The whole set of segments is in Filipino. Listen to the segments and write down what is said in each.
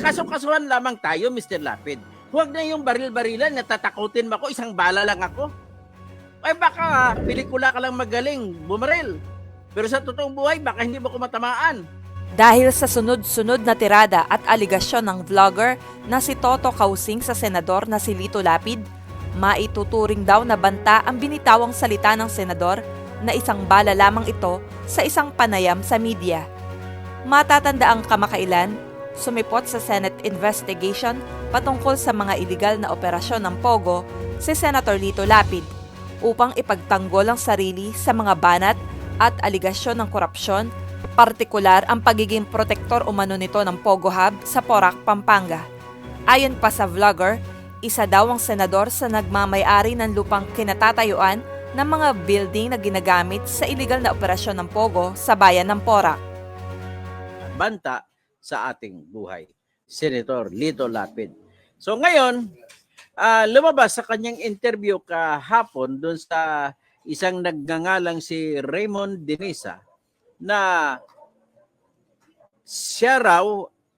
magkasukasuhan lamang tayo, Mr. Lapid. Huwag na yung baril-barilan, natatakutin mo ako, isang bala lang ako. Ay baka pelikula ka lang magaling, bumaril. Pero sa totoong buhay, baka hindi mo ko matamaan. Dahil sa sunod-sunod na tirada at aligasyon ng vlogger na si Toto Kausing sa senador na si Lito Lapid, maituturing daw na banta ang binitawang salita ng senador na isang bala lamang ito sa isang panayam sa media. Matatanda ang kamakailan, sumipot sa Senate investigation patungkol sa mga iligal na operasyon ng Pogo si Senator Lito Lapid upang ipagtanggol ang sarili sa mga banat at aligasyon ng korupsyon, partikular ang pagiging protektor umano nito ng Pogo Hub sa Porac, Pampanga. Ayon pa sa vlogger, isa daw ang senador sa nagmamayari ng lupang kinatatayuan ng mga building na ginagamit sa iligal na operasyon ng Pogo sa bayan ng Porac. banta sa ating buhay. Senator Lito Lapid. So ngayon, ah, lumabas sa kanyang interview kahapon doon sa isang nagngangalang si Raymond Denisa na siya raw,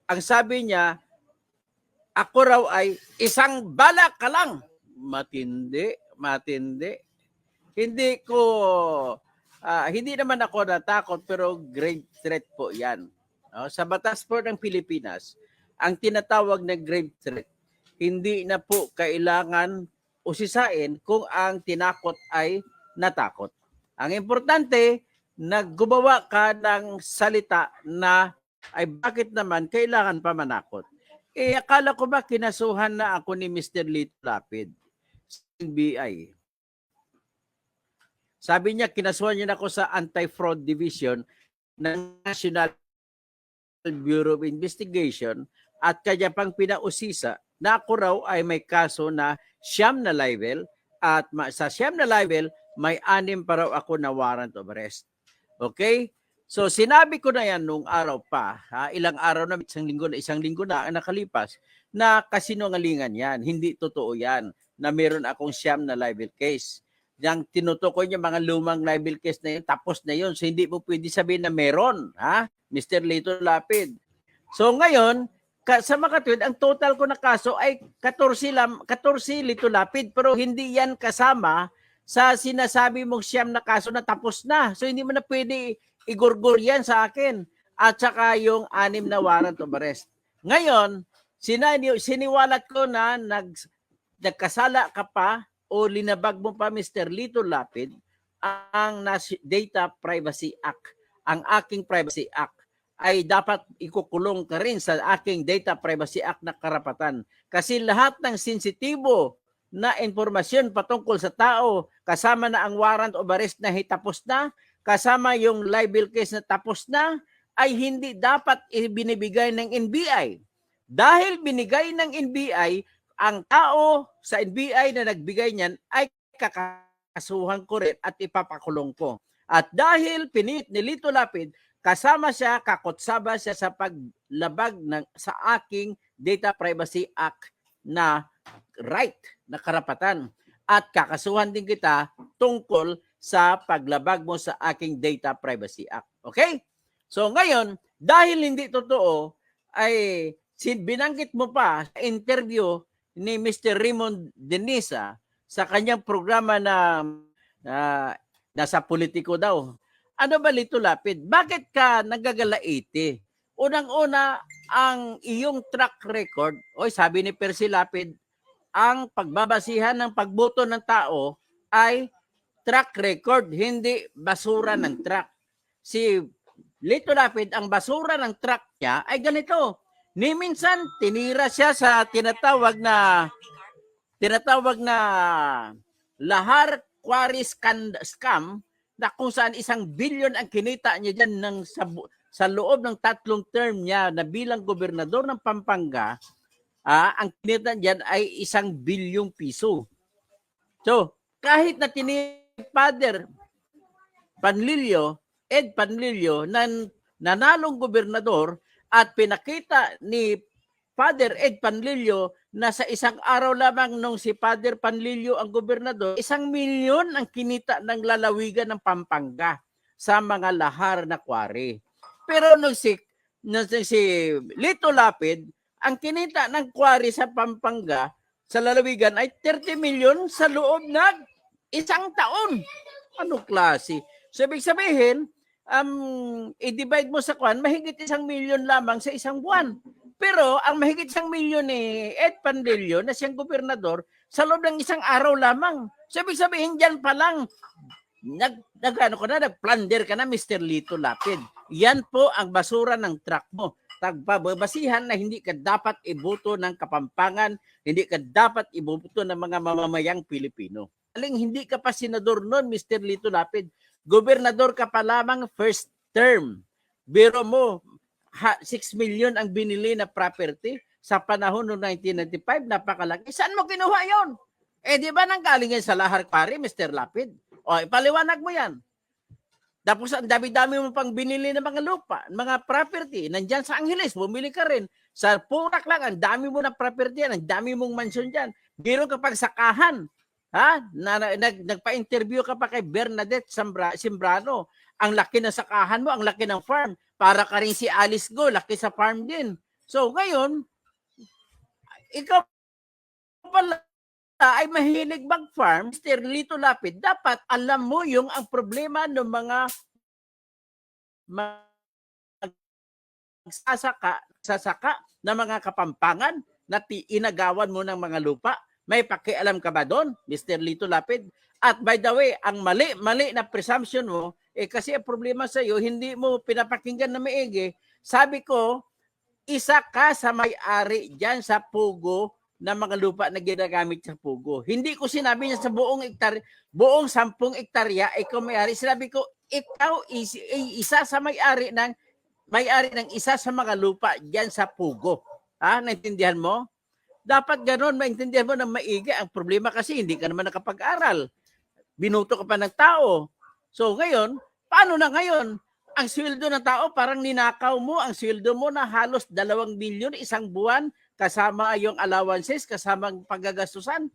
ang sabi niya, ako raw ay isang bala ka lang. Matindi, matindi. Hindi ko, ah, hindi naman ako natakot pero grave threat po yan. No? Sa batas po ng Pilipinas, ang tinatawag na grave threat, hindi na po kailangan usisain kung ang tinakot ay natakot. Ang importante, naggumawa ka ng salita na ay bakit naman kailangan pa manakot. Eh, akala ko ba kinasuhan na ako ni Mr. Lito Lapid sa NBI? Sabi niya, kinasuhan niya ako sa Anti-Fraud Division ng National Bureau of Investigation at kanya pang pinausisa na ako raw ay may kaso na siyam na level at sa siyam na level may anim pa raw ako na warrant of arrest. Okay? So sinabi ko na yan nung araw pa, ha, ilang araw na, isang linggo na, isang linggo na ang nakalipas, na kasinungalingan yan. Hindi totoo yan na meron akong siyam na libel case. Yang tinutukoy niya mga lumang libel case na yun, tapos na yun. So hindi mo pwede sabihin na meron, ha? Mr. Lito Lapid. So ngayon, ka, sa makatwid, ang total ko na kaso ay 14, lam, 14 Lito Lapid, pero hindi yan kasama sa sinasabi mong siyam na kaso na tapos na. So hindi mo na pwede igurgur yan sa akin. At saka yung anim na warrant of arrest. Ngayon, sinani, siniwalat ko na nag, nagkasala ka pa o linabag mo pa Mr. Lito Lapid ang Data Privacy Act. Ang aking Privacy Act ay dapat ikukulong ka rin sa aking Data Privacy Act na karapatan. Kasi lahat ng sensitibo na informasyon patungkol sa tao, kasama na ang warrant of arrest na hitapos na, kasama yung libel case na tapos na, ay hindi dapat ibinibigay ng NBI. Dahil binigay ng NBI, ang tao sa NBI na nagbigay niyan ay kakasuhan ko rin at ipapakulong ko. At dahil pinit ni Lito Lapid, kasama siya, kakotsaba siya sa paglabag ng, sa aking Data Privacy Act na right, na karapatan. At kakasuhan din kita tungkol sa paglabag mo sa aking Data Privacy Act. Okay? So ngayon, dahil hindi totoo, ay binanggit mo pa sa interview ni Mr. Raymond Denisa sa kanyang programa na na nasa politiko daw. Ano ba Lito Lapid? Bakit ka nagagalaiti? Unang-una, ang iyong track record, oy sabi ni Percy Lapid, ang pagbabasihan ng pagboto ng tao ay track record, hindi basura ng track. Si Lito Lapid, ang basura ng track niya ay ganito. Ni minsan, tinira siya sa tinatawag na tinatawag na Lahar Can- Scam na kung saan isang billion ang kinita niya dyan ng, sa, sa loob ng tatlong term niya na bilang gobernador ng Pampanga, ah, ang kinita niyan ay isang bilyong piso. So, kahit na tini Father Panlilio, Ed Panlilio, nan, nanalong gobernador at pinakita ni Father Ed Panlilio na sa isang araw lamang nung si Father Panlilio ang gobernador, isang milyon ang kinita ng lalawigan ng Pampanga sa mga lahar na kwari. Pero nung si, nung si Lito Lapid ang kinita ng quarry sa Pampanga, sa lalawigan ay 30 million sa loob ng isang taon. Ano klase? So, ibig sabihin, um, i-divide mo sa kwan, mahigit isang milyon lamang sa isang buwan. Pero ang mahigit isang milyon ni Ed Pandillo na siyang gobernador sa loob ng isang araw lamang. So, ibig sabihin, dyan pa lang, nag, nag, ano ka na, nag-plunder ka na, Mr. Lito Lapid. Yan po ang basura ng truck mo. Tagbabasihan na hindi ka dapat iboto ng Kapampangan, hindi ka dapat iboto ng mga mamamayang Pilipino. Aling hindi ka pa senador noon, Mr. Lito Lapid. Gobernador ka pa lamang first term. Biro mo, ha, 6 million ang binili na property sa panahon noong 1995, napakalaki. Saan mo kinuha yon? Eh, di ba nanggaling yan sa Lahar Quarry, Mr. Lapid? O, ipaliwanag mo yan. Tapos ang dami-dami mo pang binili ng mga lupa, mga property. Nandyan sa Angeles, bumili ka rin. Sa Purak lang, ang dami mo na property yan, ang dami mong mansion dyan. Biro ka pag sakahan. Ha? Na, na, nag, nagpa-interview ka pa kay Bernadette Sambra, Simbrano. Ang laki ng sakahan mo, ang laki ng farm. Para ka rin si Alice Go, laki sa farm din. So ngayon, ikaw pala ay mahilig mag-farm, Mr. Lito Lapid, dapat alam mo yung ang problema ng mga magsasaka, sasaka ng mga kapampangan na inagawan mo ng mga lupa. May pakialam ka ba doon, Mr. Lito Lapid? At by the way, ang mali-mali na presumption mo, eh kasi ang problema sa iyo, hindi mo pinapakinggan na maigi. Sabi ko, isa ka sa may-ari dyan sa Pugo ng mga lupa na ginagamit sa Pugo. Hindi ko sinabi niya sa buong hektar, buong sampung hektarya, ikaw may-ari. Sinabi ko, ikaw is, is- isa sa may-ari ng may-ari ng isa sa mga lupa diyan sa Pugo. Ha? Naintindihan mo? Dapat ganoon, maintindihan mo na maigi. Ang problema kasi hindi ka naman nakapag-aral. Binuto ka pa ng tao. So ngayon, paano na ngayon? Ang sweldo ng tao parang ninakaw mo. Ang sweldo mo na halos dalawang milyon isang buwan kasama yung allowances, kasama ang paggagastusan.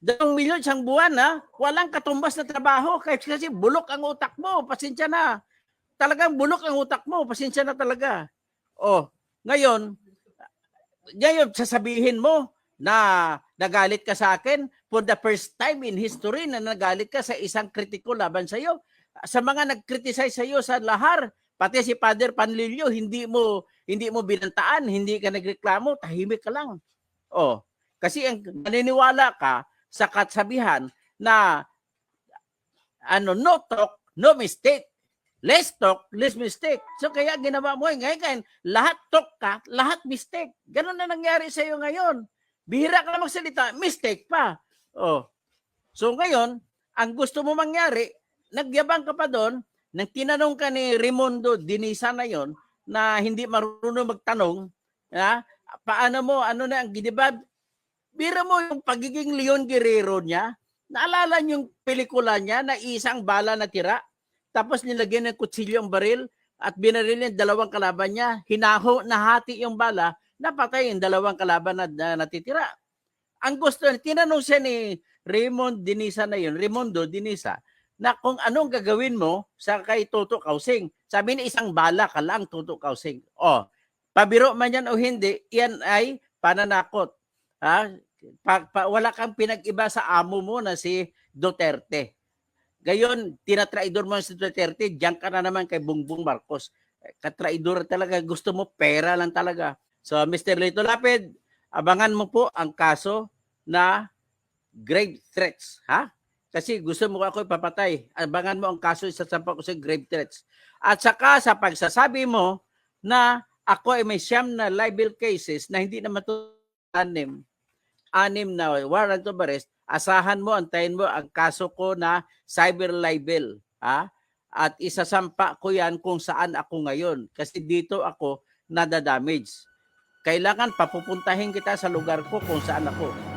Dalawang milyon isang buwan ha, walang katumbas na trabaho kahit kasi bulok ang utak mo, pasensya na. Talagang bulok ang utak mo, pasensya na talaga. Oh, ngayon, ngayon sasabihin mo na nagalit ka sa akin for the first time in history na nagalit ka sa isang kritiko laban sa iyo. Sa mga nag-criticize sa iyo sa lahar, pati si Father Panlilio, hindi mo hindi mo binantaan, hindi ka nagreklamo, tahimik ka lang. Oh, kasi ang naniniwala ka sa katsabihan na ano no talk, no mistake. Less talk, less mistake. So kaya ginawa mo eh. ngayon, ngayon lahat talk ka, lahat mistake. Ganun na nangyari sa iyo ngayon. Bihira ka na magsalita, mistake pa. Oh. So ngayon, ang gusto mo mangyari, nagyabang ka pa doon, nang tinanong ka ni Raimundo Dinisa na yon na hindi marunong magtanong, ha? paano mo, ano na ang gidibab? Bira mo yung pagiging Leon Guerrero niya, naalala niyo yung pelikula niya na isang bala na tira, tapos nilagyan ng kutsilyo ang baril at binaril yung dalawang kalaban niya, hinaho, nahati yung bala, napatay yung dalawang kalaban na, na natitira. Ang gusto, tinanong siya ni Raymond Dinisa na yun, Raimundo Dinisa, na kung anong gagawin mo sa kay Toto Kausing. Sabi ni isang bala ka lang, Toto Kausing. O, pabiro man yan o hindi, yan ay pananakot. Ha? Pa, pa- wala kang pinag-iba sa amo mo na si Duterte. Gayon, tinatraidor mo si Duterte, diyan ka na naman kay Bongbong Marcos. Katraidor talaga, gusto mo pera lang talaga. So, Mr. Lito Lapid, abangan mo po ang kaso na grave threats, ha? Kasi gusto mo ako ipapatay. Abangan mo ang kaso isasampa ko sa grave threats. At saka sa pagsasabi mo na ako ay may siyam na libel cases na hindi to anim, anim na warrant of arrest, asahan mo, antayin mo ang kaso ko na cyber libel. Ha? At isasampa ko yan kung saan ako ngayon. Kasi dito ako nadadamage. Kailangan papupuntahin kita sa lugar ko kung saan ako.